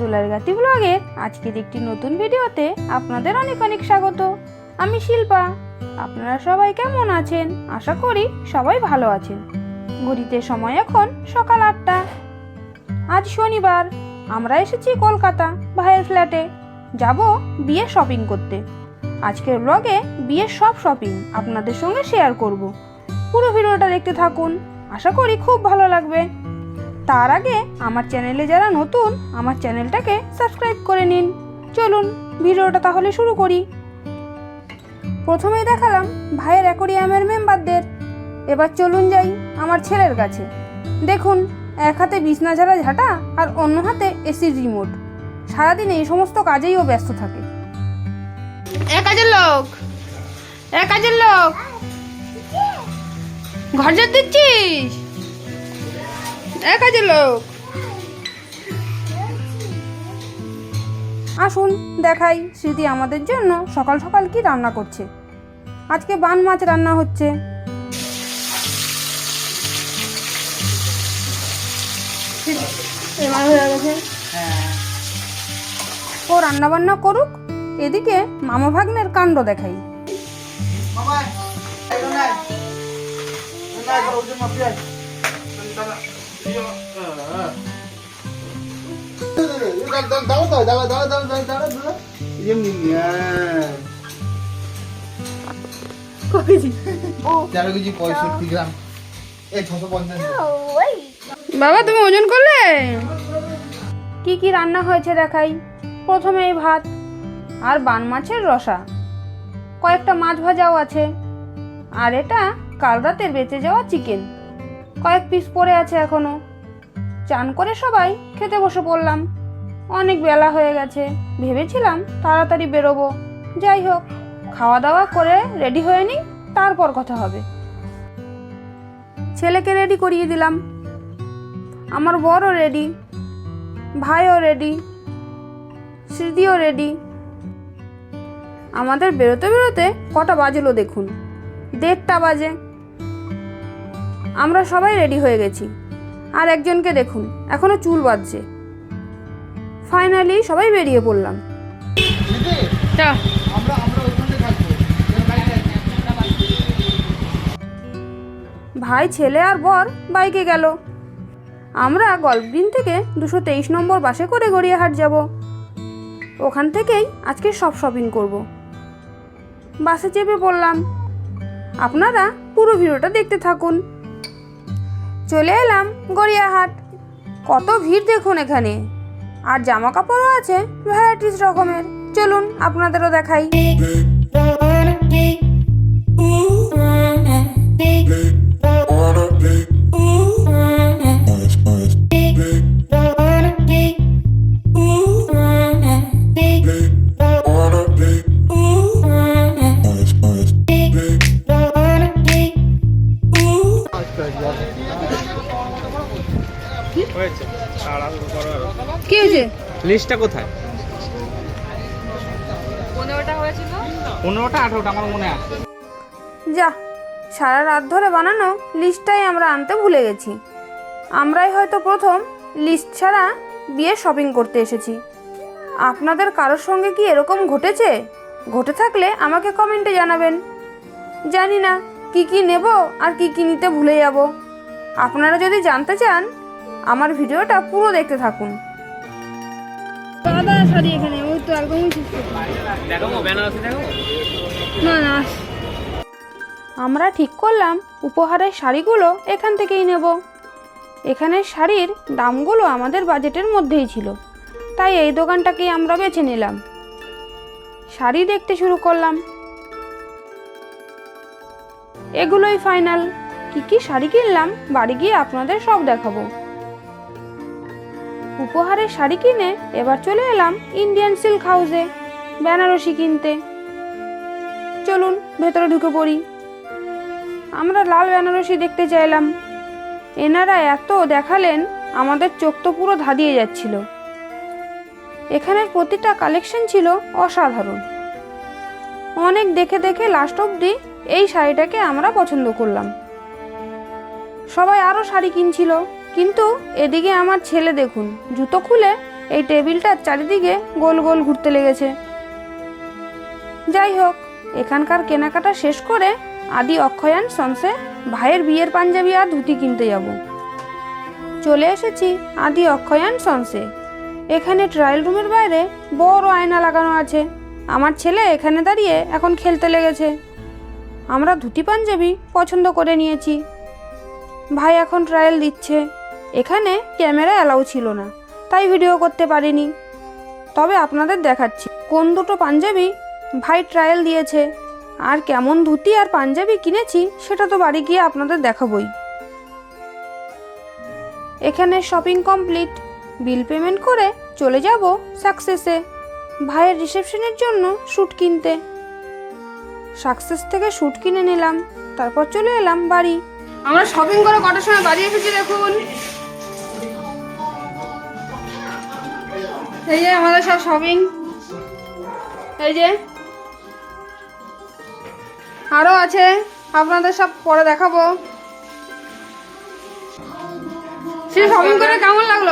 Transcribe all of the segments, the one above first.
দোলার গাতি ব্লগের আজকের একটি নতুন ভিডিওতে আপনাদের অনেক অনেক স্বাগত। আমি শিল্পা। আপনারা সবাই কেমন আছেন? আশা করি সবাই ভালো আছেন। ঘড়িতে সময় এখন সকাল আটটা। আজ শনিবার। আমরা এসেছি কলকাতা ভাইয়ের ফ্ল্যাটে। যাব বিয়ে শপিং করতে। আজকের ব্লগে বিয়ের সব শপিং আপনাদের সঙ্গে শেয়ার করব। পুরো ভিডিওটা দেখতে থাকুন। আশা করি খুব ভালো লাগবে। তার আগে আমার চ্যানেলে যারা নতুন, আমার চ্যানেলটাকে সাবস্ক্রাইব করে নিন। চলুন, ভিডিওটা তাহলে শুরু করি। প্রথমেই দেখালাম ভাইয়ের অ্যাকোরিয়ামের মেম্বারদের। এবার চলুন যাই আমার ছেলের কাছে। দেখুন, এক হাতে বিছনা ঝাড়া ঝাঁটা আর অন্য হাতে এসির রিমোট। সারাদিন এই সমস্ত কাজেই ও ব্যস্ত থাকে। এক কাজের লোক! এক কাজের লোক! ঘর দিচ্ছিস? লোক। আসুন, দেখাই স্মৃতি আমাদের জন্য সকাল সকাল কি রান্না করছে। আজকে বান মাছ রান্না হচ্ছে। ও রান্না বান্না করুক, এদিকে মামা ভাগ্নের কাণ্ড দেখাই। তেরো বাবা, তুমি ওজন করলে? কি কি রান্না হয়েছে দেখাই। প্রথমে এই ভাত আর বান মাছের রসা। কয়েকটা মাছ ভাজাও আছে। আর এটা কাল রাতের বেঁচে যাওয়া চিকেন কয়েক পিস পড়ে আছে এখনও। চান করে সবাই খেতে বসে পড়লাম। অনেক বেলা হয়ে গেছে। ভেবেছিলাম তাড়াতাড়ি বেরোবো। যাই হোক খাওয়া দাওয়া করে রেডি হয়ে নিই, তারপর কথা হবে। ছেলেকে রেডি করিয়ে দিলাম। আমার বড়ও রেডি, ভাইও রেডি, স্মৃতিও রেডি। আমাদের বেরোতে বেরোতে কটা বাজলো দেখুন। দেড়টা বাজে। আমরা সবাই রেডি হয়ে গেছি। আর একজনকে দেখুন এখনও চুল বাজছে ফাইনালি সবাই বেরিয়ে পড়লাম। ভাই ছেলে আর বর বাইকে গেল। আমরা গল্ফ গ্রিন থেকে দুশো তেইশ নম্বর বাসে করে গড়িয়াহাট যাব। ওখান থেকেই আজকে সব শপিং করব। বাসে চেপে পড়লাম। আপনারা পুরো ভিডিওটা দেখতে থাকুন। চলে এলাম গড়িয়াহাট। কত ভিড় দেখুন এখানে। আর জামা কাপড়ও আছে ভ্যারাইটিস রকমের। চলুন আপনাদেরও দেখাই। কি হয়েছে? লিস্টটা কোথায়? পনেরোটা আঠেরোটা আমার মনে আছে। যা সারা রাত ধরে বানানো লিস্টটাই আমরা আনতে ভুলে গেছি। আমরাই হয়তো প্রথম লিস্ট ছাড়া বিয়ে শপিং করতে এসেছি। আপনাদের কারোর সঙ্গে কি এরকম ঘটেছে? ঘটে থাকলে আমাকে কমেন্টে জানাবেন। জানি না কি কি নেব আর কি কি নিতে ভুলে যাব। আপনারা যদি জানতে চান আমার ভিডিওটা পুরো দেখতে থাকুন। দাদা শাড়ি এখানে ওই তো একদমই দেখো বেনারসি দেখো না না আমরা ঠিক করলাম উপহারের শাড়িগুলো এখান থেকেই নেব। এখানের শাড়ির দামগুলো আমাদের বাজেটের মধ্যেই ছিল। তাই এই দোকানটাকেই আমরা বেছে নিলাম। শাড়ি দেখতে শুরু করলাম। এগুলোই ফাইনাল। কি কি শাড়ি কিনলাম বাড়ি গিয়ে আপনাদের সব দেখাবো। উপহারের শাড়ি কিনে এবার চলে এলাম ইন্ডিয়ান সিল্ক হাউসে বেনারসি কিনতে। চলুন, ভেতরে ঢুকে পড়ি। আমরা লাল বেনারসি দেখতে চাইলাম। এনারা এত দেখালেন, আমাদের চোখ তো পুরো ধাঁধিয়ে যাচ্ছিল। এখানের প্রতিটা কালেকশন ছিল অসাধারণ। অনেক দেখে দেখে লাস্ট অবধি এই শাড়িটাকে আমরা পছন্দ করলাম। সবাই আরও শাড়ি কিনছিল। কিন্তু এদিকে আমার ছেলে দেখুন, জুতো খুলে এই টেবিলটার চারিদিকে গোল গোল ঘুরতে লেগেছে। যাই হোক, এখানকার কেনাকাটা শেষ করে আদি অক্ষয়ান সনসে ভাইয়ের বিয়ের পাঞ্জাবি আর ধুতি কিনতে যাব। চলে এসেছি আদি অক্ষয়ান সনসে এখানে ট্রায়াল রুমের বাইরে বড় আয়না লাগানো আছে। আমার ছেলে এখানে দাঁড়িয়ে এখন খেলতে লেগেছে। আমরা ধুতি পাঞ্জাবি পছন্দ করে নিয়েছি। ভাই এখন ট্রায়াল দিচ্ছে। এখানে ক্যামেরা অ্যালাউ ছিল না, তাই ভিডিও করতে পারিনি। তবে আপনাদের দেখাচ্ছি, কোন দুটো পাঞ্জাবি ভাই ট্রায়াল দিয়েছে, আর কেমন ধুতি আর পাঞ্জাবি কিনেছি সেটা তো বাড়ি গিয়ে আপনাদের দেখাবই। এখানে শপিং কমপ্লিট বিল পেমেন্ট করে চলে যাব সাকসেসে ভাইয়ের রিসেপশনের জন্য শ্যুট কিনতে। সাকসেস থেকে শ্যুট কিনে নিলাম, তারপর চলে এলাম বাড়ি। আমরা শপিং করে কটার সময় বাড়ি এসেছি দেখুন। এই যে আমাদের সব শপিং এই যে। আরও আছে। আপনাদের সব পরে দেখাবো। সে শপিং করে কেমন লাগল?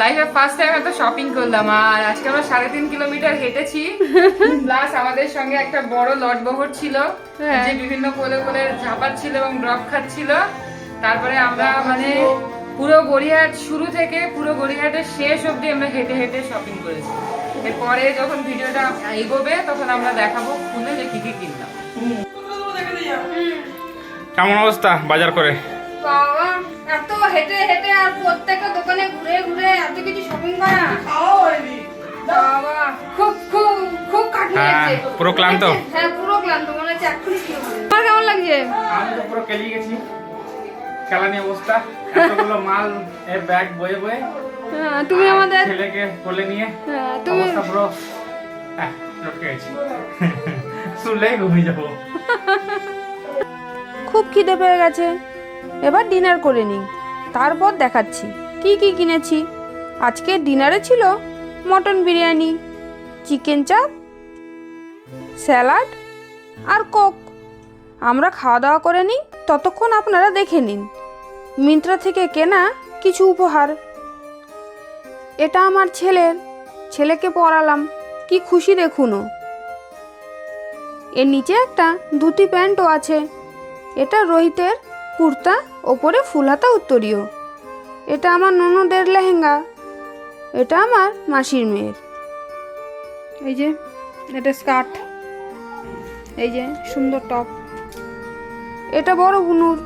লাইফে ফার্স্ট টাইম এত শপিং করলাম আর আজকে আমরা সাড়ে তিন কিলোমিটার হেঁটেছি। প্লাস আমাদের সঙ্গে একটা বড় লট বহর ছিল হ্যাঁ। যে বিভিন্ন কোলে কোলে ঝাপাচ্ছিল এবং ড্রপ খাচ্ছিল। তারপরে আমরা মানে পুরো গড়িয়াহাট শুরু থেকে পুরো গড়িয়াহাটের শেষ অবধি আমরা হেঁটে হেঁটে শপিং করেছি। এরপরে যখন ভিডিওটা এগোবে তখন আমরা দেখাবো খুলে যে কি কি কিনলাম। কেমন অবস্থা বাজার করে? বাবা এত হেঁটে হেঁটে আর প্রত্যেকটা দোকানে ঘুরে ঘুরে এত কিছু শপিং করা। বাবা খুব খুব খুব হ্যাঁ, লাগছে পুরো ক্লান্ত? হ্যাঁ পুরো ক্লান্ত মনে হচ্ছে এক্ষুনি কি হবে তোমার কেমন লাগছে? আমি তো পুরো কেলিয়ে গেছি। কেলানি অবস্থা। এতগুলো মাল এর ব্যাগ বয়ে বয়ে হ্যাঁ, তুমি আমাদের ছেলেকে কোলে নিয়ে হ্যাঁ, তুমি অবস্থা পুরো হ্যাঁ, লটকে গেছি। শুনলেই ঘুমিয়ে যাব। খুব খিদে পেয়ে গেছে। এবার ডিনার করে নিই। তারপর দেখাচ্ছি। কি কি কিনেছি? আজকে ডিনারে ছিল mutton biryani chicken chaap salad আর কোক। আমরা খাওয়া দাওয়া করে নিই। ততক্ষণ আপনারা দেখে নিন। মিন্ত্রা থেকে কেনা কিছু উপহার। এটা আমার ছেলের। ছেলেকে পরালাম কি খুশি দেখুনও। এর নিচে একটা ধুতি প্যান্টও আছে। এটা রোহিতের কুর্তা, ওপরে ফুল হাতা উত্তরীয়। এটা আমার ননদের লেহেঙ্গা। এটা আমার মাসির মেয়ের। এই যে, এটা স্কার্ট। এই যে, সুন্দর টপ। এটা বড় বুনুর।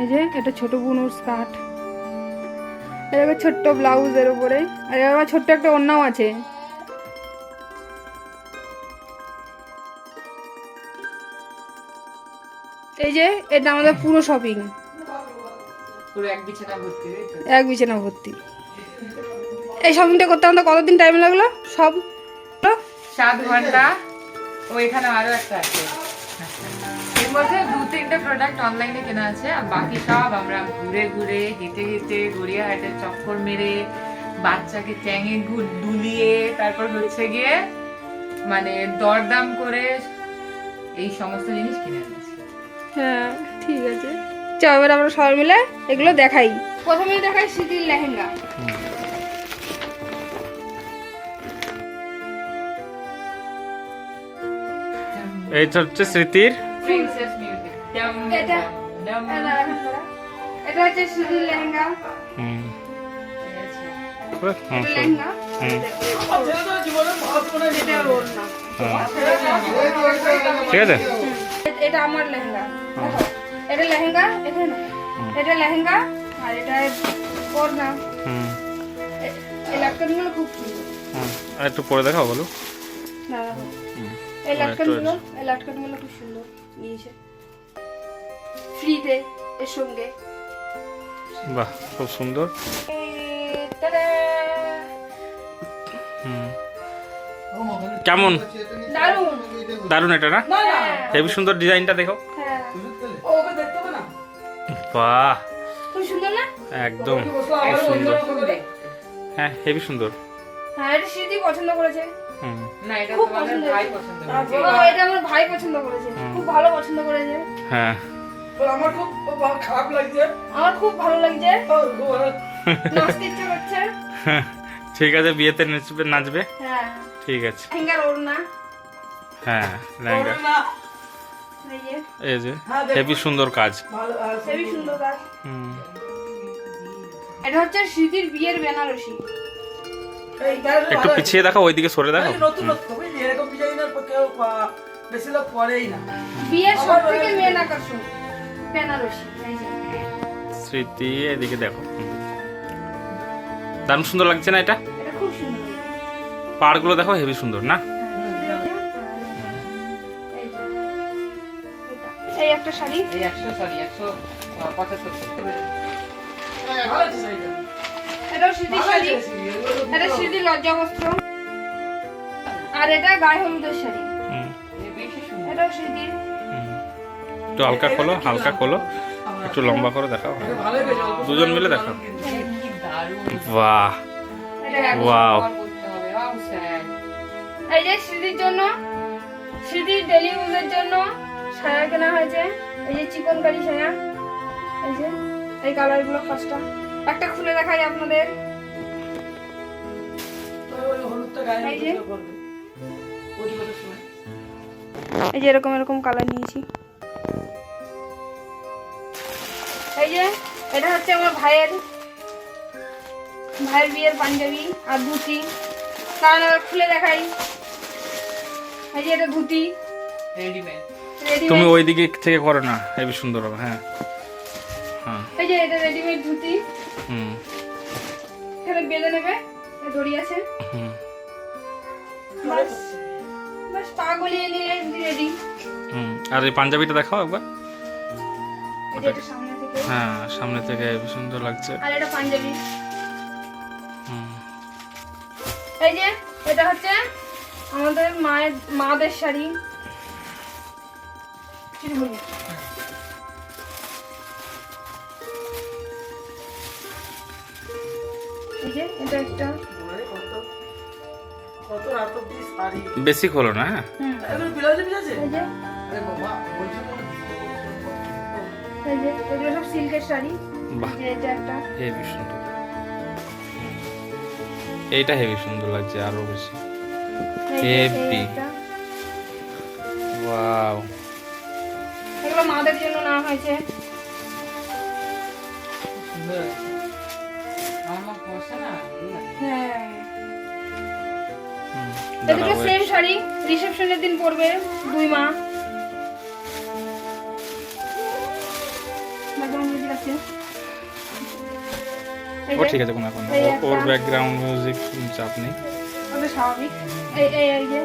এই যে এটা ছোট বুনুর স্কার্ট এটা ছোট্ট ব্লাউজের উপরে আর আবার ছোট্ট একটা অন্যাও আছে। এই যে এটা আমাদের পুরো শপিং পুরো এক বিছানা ভর্তি এক বিছানা ভর্তি। এই শপিংটা করতে আমাদের কতদিন টাইম লাগল? সব? সাত ঘণ্টা। ও এখানে আরও একটা আছে। এর মধ্যে দু তিনটে প্রোডাক্ট অনলাইনে কেনা আছে আর বাকি সব আমরা ঘুরে ঘুরে হেঁটে হেঁটে গড়িয়াহাটে চক্কর মেরে বাচ্চাকে চ্যাঙে ঘুর দুলিয়ে তারপর হচ্ছে গিয়ে মানে দরদাম করে এই সমস্ত জিনিস কিনে এনেছি। হ্যাঁ ঠিক আছে। চল এবার আমরা সবাই মিলে এগুলো দেখাই। প্রথমে দেখাই স্মৃতির লেহেঙ্গা। ওর না হ্যাঁ। ঠিক আছে। এটা আমার লেহেঙ্গা। এটা লেহেঙ্গা এখানে এটা লেহেঙ্গা আর এটা ওর হুম। এই ল্যাপটপগুলো খুব সুন্দর। হুম। আর একটু পরে দেখাও বলো। না। এই লাটকানগুলো এই লাটকানগুলো খুব সুন্দর নিয়েছে। ফ্রিতে এর সঙ্গে। বাহ খুব সুন্দর। হুম। কেমন? দারুণ। এটা না? হেভি সুন্দর ডিজাইনটা দেখো। হ্যাঁ। বাহ। একদম। খুব সুন্দর। হ্যাঁ হেভি সুন্দর। হ্যাঁ এটা পছন্দ করেছে। না এটা খুব পছন্দ ভাই পছন্দ করেছে। এটা আমার ভাই পছন্দ করেছে। খুব ভালো পছন্দ করেছে। হ্যাঁ। আমার খুব খারাপ লাগছে। আমার খুব ভালো লাগছে। নাচতে ইচ্ছে করছে। ঠিক আছে বিয়েতে নাচবে নাচবে? হ্যাঁ। ঠিক আছে। ফিঙ্গার হ্যাঁ লেহেঙ্গা। এই যে। হেভি সুন্দর কাজ। ভালো হেবি সুন্দর কাজ। হুম। এটা হচ্ছে স্মৃতির বিয়ের বেনারসি। একটু পিছিয়ে দেখো ওইদিকে সরে দেখো নতুন এরকম ডিজাইনের কেউ পা- বেশি লোক পরেই না। বিয়ের সব থেকে মেন আকর্ষণ বেনারসি স্মৃতি এদিকে দেখো। দারুণ সুন্দর লাগছে না এটা? এটা পাড়গুলো দেখো হেভি সুন্দর না? এই একটা শাড়ি। এই একশো সরি একশো পঁচাত্তর এটাও স্মৃতির শাড়ি। এটা স্মৃতির লজ্জা বস্ত্র আর এটা গায়ে হলুদের শাড়ি। এটাও স্মৃতির একটু হালকা খোলো হালকা খোলো। একটু লম্বা করে দেখাও। দুজন মিলে দেখাও। বাহ। এটা ওয়াও. এই যে স্মৃতির জন্য স্মৃতির ডেলি ইউজের জন্য সায়া কেনা হয়েছে। এই যে চিকন কারি সায়া। এই যে এই কালারগুলো পাঁচটা একটা খুলে দেখাই আপনাদের। এই যে। এরকম এরকম কালার নিয়েছি। এই যে এটা হচ্ছে আমার ভাইয়ের ভাইয়ের বিয়ের পাঞ্জাবি আর ধুতি। আবার খুলে দেখাই। এই যে এটা ধুতি। Ready-made. তুমি রেডিমেড ওই দিকে থেকে করো না হেবি সুন্দর হবে হ্যাঁ। হ্যাঁ। এই যে এটা রেডিমেড ধুতি। হুম। এখানে বেঁধে নেবে দড়ি আছে। হুম। বাস বাস পা গলিয়ে নিয়ে রেডি হুম। আর এই পাঞ্জাবিটা দেখাও একবার। হ্যাঁ সামনে থেকে সুন্দর লাগছে। আর এটা পাঞ্জাবি। হুম। এই যে এটা হচ্ছে আমাদের মায়ের মাদের শাড়ি। এটা একটা। ওরে কত? কত রাত অব্দি শাড়ি? বেশি খোলো না হ্যাঁ? হুম। এগুলো ব্লাউজ পিস আছে? এই যে। আরে বাবা বলছি তো। এই যে এগুলো সব সিল্কের শাড়ি। এটা একটা। হেভি সুন্দর। এইটা হেভি সুন্দর লাগছে আরও বেশি. একটা। ওয়াও এগুলো মাদের জন্য নেওয়া হয়েছে। হ্যাঁ। দুটো সেম শাড়ি রিসেপশনের দিন পরবে দুই মা। ব্যাকগ্রাউন্ড মিউজিক আছে। এই ও ঠিক আছে কোনো এখন ওর ব্যাকগ্রাউন্ড মিউজিক চাপ নেই। স্বাভাবিক। এই এই এই যে.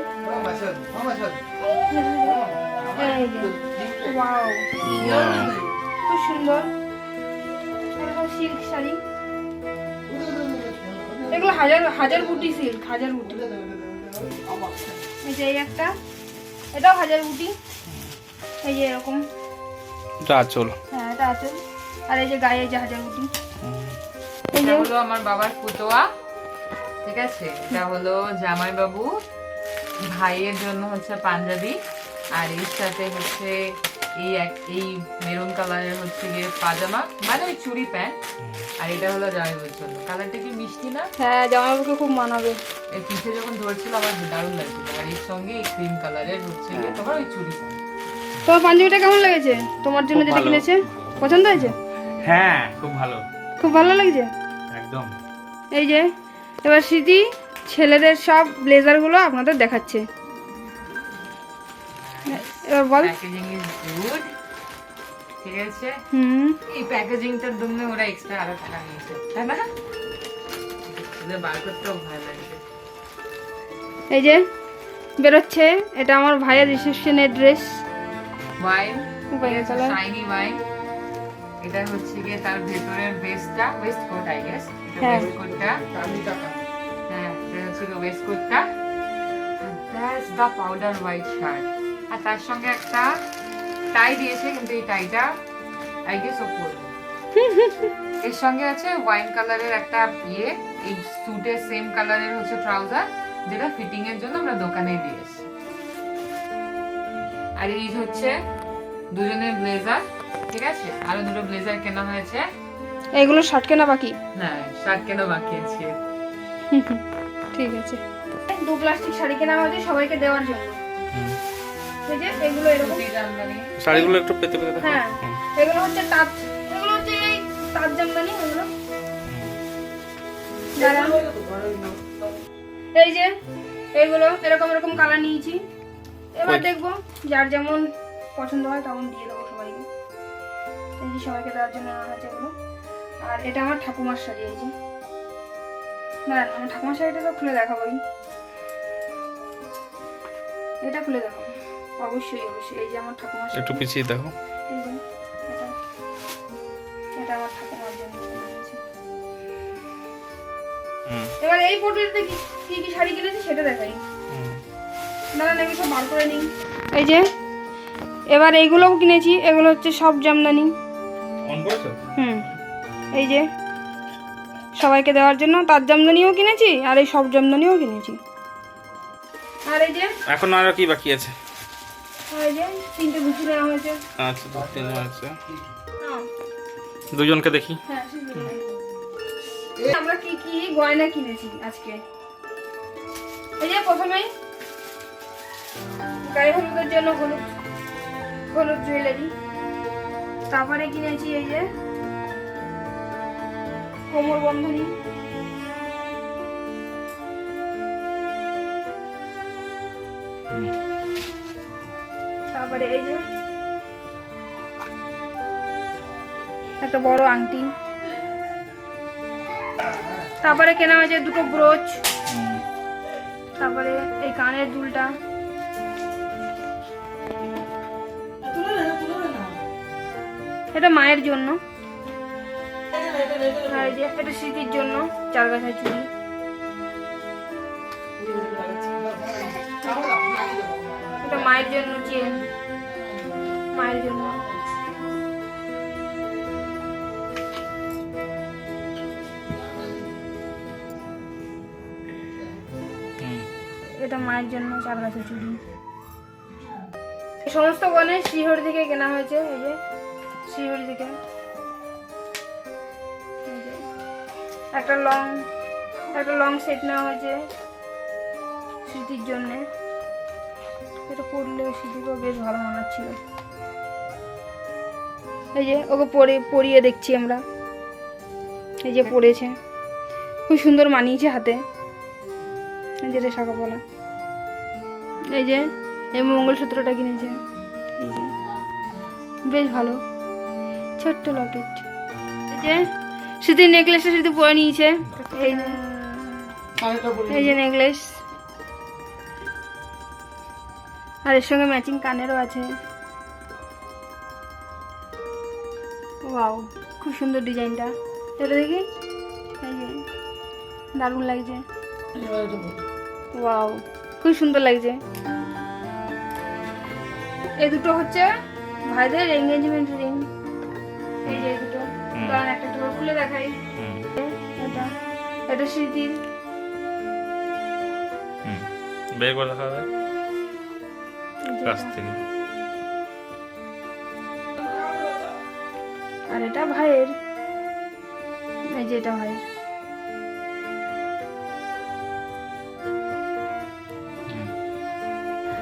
খুব সুন্দর। সিল্ক শাড়ি। এগুলো হাজার হাজার বুটি সিল্ক হাজার বুটি এই যে এই একটা এটাও হাজার বুটি এই যে এরকম। এটা আচল। হ্যাঁ এটা আর এই যে গায়ে যে হাজার বুটি এটা হলো আমার বাবার ফুটোয়া ঠিক আছে? এটা হলো জামাই বাবু ভাইয়ের জন্য হচ্ছে পাঞ্জাবি। আর এর সাথে হচ্ছে এই এক এই মেরুন কালারের হচ্ছে গিয়ে পাজামা মানে ওই চুড়ি প্যান্ট আর এটা হলো জামাইবাবুর জন্য। কালারটা কি মিষ্টি না? হ্যাঁ জামাইবাবুকে খুব মানাবে। এই পিঠে যখন ধরছিল আমার দারুণ লাগছিল। আর এর সঙ্গে এই ক্রিম কালারের হচ্ছে গিয়ে তোমার ওই চুড়ি প্যান্ট। তোমার পাঞ্জাবিটা কেমন লেগেছে? তোমার জন্য যেটা কিনেছে? পছন্দ হয়েছে? হ্যাঁ খুব ভালো। খুব ভালো লাগছে? একদম। এই যে এবার স্মৃতি ছেলেদের সব ব্লেজারগুলো আপনাদের দেখাচ্ছে। এবার বল। প্যাকেজিং ইজ গুড ঠিক আছে? হুম। এই প্যাকেজিংটার জন্য ওরা এক্সট্রা আরও টাকা নিয়েছে তাই না? বার করতেও ভয় লাগছে এই যে বেরোচ্ছে এটা আমার ভাইয়ের রিসেপশনের ড্রেস ওয়াইন. শাইনি ওয়াইন এটা হচ্ছে গিয়ে তার ভেতরের বেস্টটা ওয়েস্ট কোট আই গেস হ্যাঁ। কোটটা হ্যাঁ এটা হচ্ছে গিয়ে waist কোটটা that's the powder white shirt আর তার সঙ্গে একটা টাই দিয়েছে কিন্তু এই টাইটা আই গেস ও এর সঙ্গে আছে ওয়াইন কালারের একটা ইয়ে এই স্যুটের সেম কালারের হচ্ছে ট্রাউজার যেটা ফিটিং এর জন্য আমরা দোকানে দিয়েছি আর এই হচ্ছে দুজনের ব্লেজার ঠিক আছে? আরও দুটো ব্লেজার কেনা হয়েছে। এগুলো শার্ট কেনা বাকি? হ্যাঁ শার্ট কেনা বাকি আছে। ঠিক আছে। দু প্লাস্টিক শাড়ি কেনা হয়েছে সবাইকে দেওয়ার জন্য। এই যে এগুলো এরকম শাড়িগুলো একটু পেতে পেতে হ্যাঁ এগুলো হচ্ছে তাঁত এগুলো হচ্ছে এই তাঁত জামদানি এগুলো। এই যে এগুলো এরকম এরকম কালার নিয়েছি। এবার দেখব যার যেমন পছন্দ হয় তখন দিয়ে দেবো সবাইকে। এই যে সবাইকে দেওয়ার জন্য আনা হয়েছে এগুলো। আর এটা আমার ঠাকুমার শাড়ি এই যে। দাঁড়ান আমার ঠাকুমার শাড়িটা তো খুলে দেখাবোই। এটা খুলে দেখাবো। অবশ্যই অবশ্যই। এই যে আমার ঠাকুমার একটু পিছিয়ে দেখো। এটা এটা আমার ঠাকুমার জন্য এবার এই পোর্ট্রেটে কি কি শাড়ি কিনেছি সেটা দেখাই। নাকি সব বার করে নিই। এই যে এবার এইগুলোও কিনেছি। এগুলো হচ্ছে সব জামদানি। অন করেছ? হুম। এই যে সবাইকে দেওয়ার জন্য। তার জামদানিও কিনেছি আর এই সব জামদানিও কিনেছি। আর এই যে এখন আর কি বাকি আছে? তিনটে গুছি নেওয়া হয়েছে। আচ্ছা দু তিন আছে। হ্যাঁ। দুজনকে দেখি। হ্যাঁ, আমরা কি কি গয়না কিনেছি আজকে? এই যে প্রথমেই গায়ে হলুদের জন্য হলুদ হলুদ জুয়েলারি। তারপরে কিনেছি এই যে কোমর বন্ধনী। তারপরে এই যে একটা বড় আংটি। তারপরে কেনা হয়েছে দুটো ব্রোচ। তারপরে এই কানের দুলটা। এটা মায়ের জন্য। এই যে এটা স্মৃতির জন্য, চার গাছের চুড়ি মায়ের জন্য চেন মায়ের জন্য। এটা মায়ের জন্য চার। গাছের চুড়ি সমস্ত গণেশ শ্রীহরি থেকে কেনা হয়েছে এই যে শ্রীহরি থেকে। একটা লং একটা লং সেট নেওয়া হয়েছে স্মৃতির জন্য। এটা পরলে স্মৃতিকেও বেশ ভালো মানাচ্ছিল। এই যে ওকে পরে পরিয়ে দেখছি আমরা। এই যে পরেছে। খুব সুন্দর মানিয়েছে হাতে। এই যে রেশাকা বলা। এই যে এই মঙ্গলসূত্রটা কিনেছে। এই যে বেশ ভালো। ছোট্ট লকেট। এই যে স্মৃতির নেকলেসটা স্মৃতি পরে নিয়েছে। এই এই যে নেকলেস আর এর সঙ্গে ম্যাচিং কানেরও আছে। ওয়াও খুব সুন্দর ডিজাইনটা এটা দেখি? এই যে দারুণ লাগছে। ওয়াও খুব সুন্দর লাগছে। এই দুটো হচ্ছে ভাইদের এঙ্গেজমেন্ট রিং এই যে দুটো। কারণ একটা একটা খুলে দেখাই। এটা এটা স্মৃতির। বের করে দেখা কাছ থেকে। আর এটা ভাইয়ের। এই যে এটা ভাইয়ের।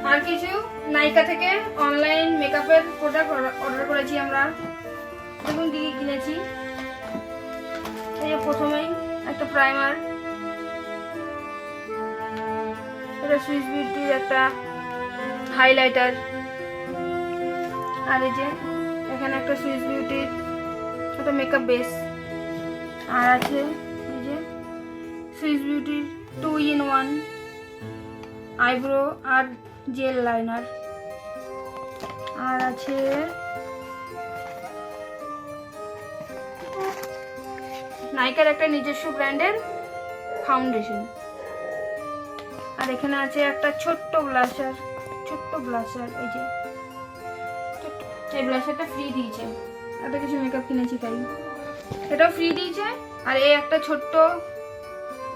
আর কিছু? নাইকা থেকে অনলাইন মেকআপের প্রোডাক্ট অর্ডার করেছি আমরা। দেখুন কি কি কিনেছি প্রথমেই একটা প্রাইমার এটা সুইস বিউটির একটা হাইলাইটার আর এই যে এখানে একটা সুইস বিউটির একটা মেকআপ বেস আর আছে এই যে সুইস বিউটির টু ইন ওয়ান আইব্রো আর জেল লাইনার আর আছে নাইকার একটা নিজস্ব ব্র্যান্ডের ফাউন্ডেশন আর এখানে আছে একটা ছোট্ট ব্লাশার ছোট্ট ব্লাশার এই যে। এই ব্লাশারটা ফ্রি দিয়েছে। এত কিছু মেকআপ কিনেছি তাই। এটাও ফ্রি দিয়েছে। আর এই একটা ছোট্ট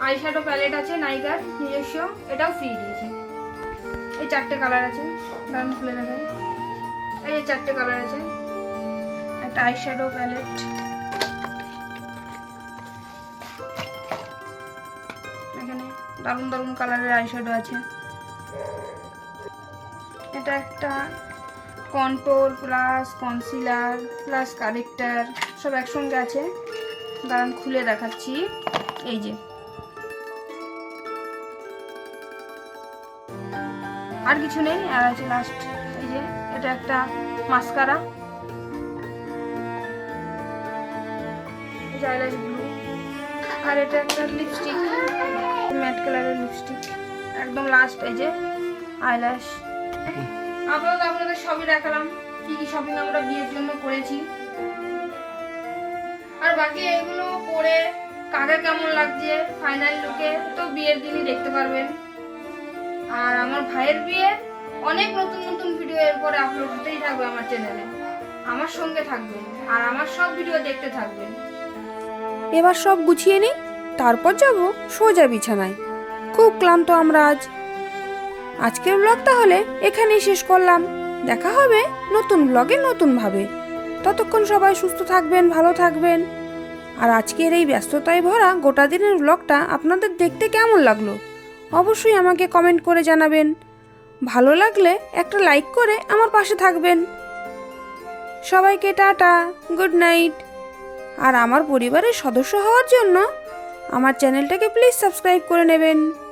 আইশ্যাডো প্যালেট আছে নাইকার নিজস্ব এটাও ফ্রি দিয়েছে। এই চারটে কালার আছে দারুণ খুলে দেখায়। এই যে চারটে কালার আছে। একটা আইশ্যাডো প্যালেট এখানে দারুণ দারুণ কালারের আইশ্যাডো আছে। এটা একটা control plus concealer plus corrector সব একসঙ্গে আছে। দাঁড়ান, খুলে দেখাচ্ছি। এই যে। আর কিছু নেই, আর আছে লাস্ট এই যে, এটা একটা মাস্কারা আর এটা একটা লিপস্টিক ম্যাট কালারের লিপস্টিক একদম লাস্ট এই যে আইল্যাশ আপাতত আপনাদের সবই দেখালাম, কি কি শপিং আমরা বিয়ের জন্য করেছি। আর বাকি এগুলো পরে কাকে কেমন লাগছে ফাইনাল লুকে তো বিয়ের দিনই দেখতে পারবেন। আর আমার ভাইয়ের বিয়ে অনেক নতুন নতুন ভিডিও এরপরে আপলোড হতেই থাকবে আমার চ্যানেলে আমার সঙ্গে থাকবেন আর আমার সব ভিডিও দেখতে থাকবেন। এবার সব গুছিয়ে নিই, তারপর যাব সোজা বিছানায়। খুব ক্লান্ত আমরা আজ। আজকের ব্লগ তাহলে এখানেই শেষ করলাম। দেখা হবে নতুন ব্লগে নতুনভাবে। ততক্ষণ সবাই সুস্থ থাকবেন, ভালো থাকবেন। আর আজকের এই ব্যস্ততায় ভরা গোটা দিনের ব্লগটা আপনাদের দেখতে কেমন লাগল? অবশ্যই আমাকে কমেন্ট করে জানাবেন। ভালো লাগলে একটা লাইক করে আমার পাশে থাকবেন। সবাইকে টাটা গুড নাইট আর আমার পরিবারের সদস্য হওয়ার জন্য আমার চ্যানেলটাকে প্লিজ সাবস্ক্রাইব করে নেবেন।